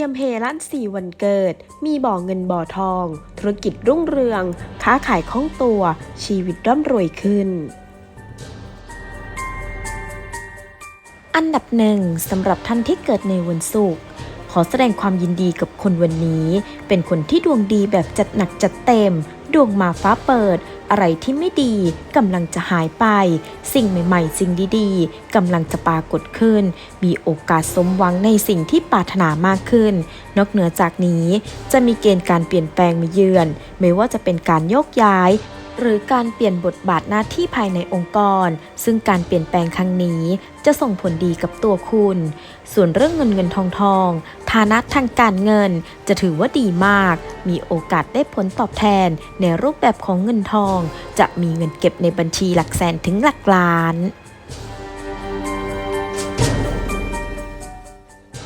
รียมเฮลั่นสี่วันเกิด มีบ่อเงินบ่อทอง ธุรกิจรุ่งเรือง ค้าขายคล่องตัว ชีวิตร่ำรวยขึ้น อันดับหนึ่งสำหรับท่านที่เกิดในวันศุกร์ขอแสดงความยินดีกับคนวันนี้ เป็นคนที่ดวงดีแบบจัดหนักจัดเต็ม ดวงมาฟ้าเปิด อะไรที่ไม่ดีกำลังจะหายไป สิ่งใหม่ๆ สิ่งดีๆกำลังจะปรากฏขึ้น มีโอกาสสมหวังในสิ่งที่ปรารถนามากขึ้น นอกเหนือจากนี้จะมีเกณฑ์การเปลี่ยนแปลงมาเยือน ไม่ว่าจะเป็นการโยกย้าย หรือการเปลี่ยนบทบาทหน้าที่ภายในองค์กร ซึ่งการเปลี่ยนแปลงครั้งนี้ จะส่งผลดีกับตัวคุณ ส่วนเรื่องเงินเงินทองทอง ฐานะทางการเงินจะถือว่าดีมาก มีโอกาสได้ผลตอบแทนในรูปแบบของเงินทอง จะมีเงินเก็บในบัญชีหลักแสนถึงหลักล้าน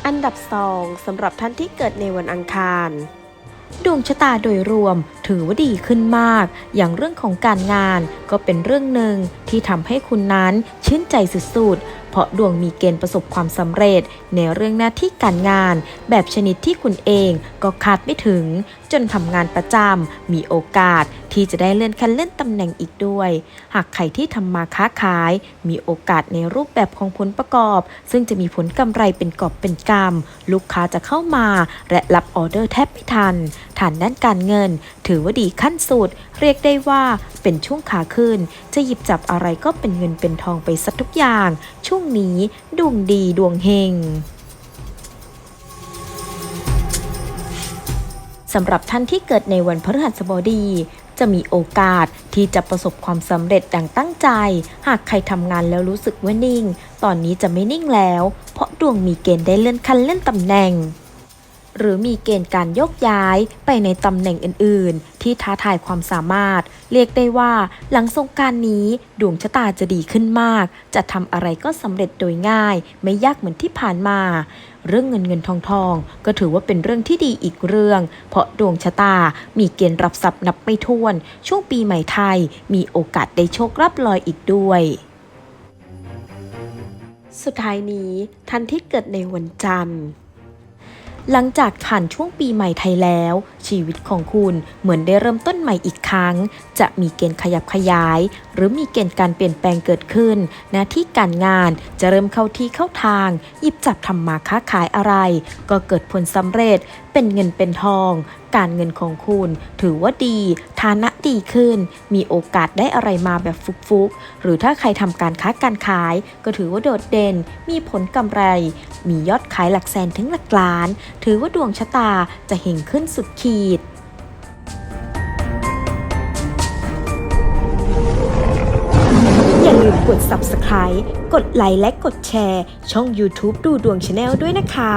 อันดับ 2สำหรับท่านที่เกิดในวันอังคาร ดวงชะตาโดยรวมถือว่าดีขึ้นมาก อย่างเรื่องของการงานก็เป็นเรื่องหนึ่งที่ทำให้คุณนั้นชื่นใจสุดๆ เพราะดวงมีเกณฑ์ประสบความสำเร็จ ในเรื่องหน้าที่การงาน แบบชนิดที่คุณเองก็คาดไม่ถึง จนทำงานประจำมีโอกาสที่จะได้เลื่อนขั้นเลื่อนตำแหน่งอีกด้วย หากใครที่ทำมาค้าขาย มีโอกาสในรูปแบบของผลประกอบ ซึ่งจะมีผลกำไรเป็นกอบเป็นกำลูกค้าจะเข้ามา และรับออเดอร์แทบไม่ทันฐานด้านการเงิน ถือว่าดีขั้นสุด เรียกได้ว่าเป็นช่วงขาขึ้น จะหยิบจับอะไรก็เป็นเงินเป็นทองไปสักทุกอย่าง ช่วงนี้ดวงดีดวงเฮงสำหรับท่านที่เกิดในวันพฤหัสบดี จะมีโอกาสที่จะประสบความสำเร็จดังตั้งใจ หากใครทำงานแล้วรู้สึกว่านิ่ง ตอนนี้จะไม่นิ่งแล้ว เพราะดวงมีเกณฑ์ได้เลื่อนขั้นเลื่อนตำแหน่ง หรือมีเกณฑ์การยกย้ายไปในตำแหน่งอื่น ๆ ที่ท้าทายความสามารถ เรียกได้ว่าหลังสงการนี้ดวงชะตาจะดีขึ้นมาก จะทำอะไรก็สำเร็จโดยง่าย ไม่ยากเหมือนที่ผ่านมาเรื่องเงินเงินทองทองก็ถือว่าเป็นเรื่องที่ดีอีกเรื่อง เพราะดวงชะตามีเกณฑ์รับทรัพย์นับไม่ถ้วน ช่วงปีใหม่ไทย มีโอกาสได้โชครับลอยอีกด้วยสุดท้ายนี้ท่านที่เกิดในวันจันทร์ หลังจากผ่านช่วงปีใหม่ไทยแล้ว ชีวิตของคุณเหมือนได้เริ่มต้นใหม่อีกครั้ง จะมีเกณฑ์ขยับขยาย หรือมีเกณฑ์การเปลี่ยนแปลงเกิดขึ้น หน้าที่การงานจะเริ่มเข้าที่เข้าทาง หยิบจับทำมาค้าขายอะไร ก็เกิดผลสำเร็จเป็นเงินเป็นทอง การเงินของคุณถือว่าดี ฐานะ ดีขึ้น มีโอกาสได้อะไรมาแบบฟุกๆ หรือถ้าใครทำการค้าการขาย ก็ถือว่าโดดเด่น มีผลกำไร มียอดขายหลักแสนถึงหลักล้าน ถือว่าดวงชะตาจะเห็งขึ้นสุดขีดอย่าลืมกด subscribe กดไลค์และกดแชร์ ช่อง YouTube ดูดวงชาแนลด้วยนะคะ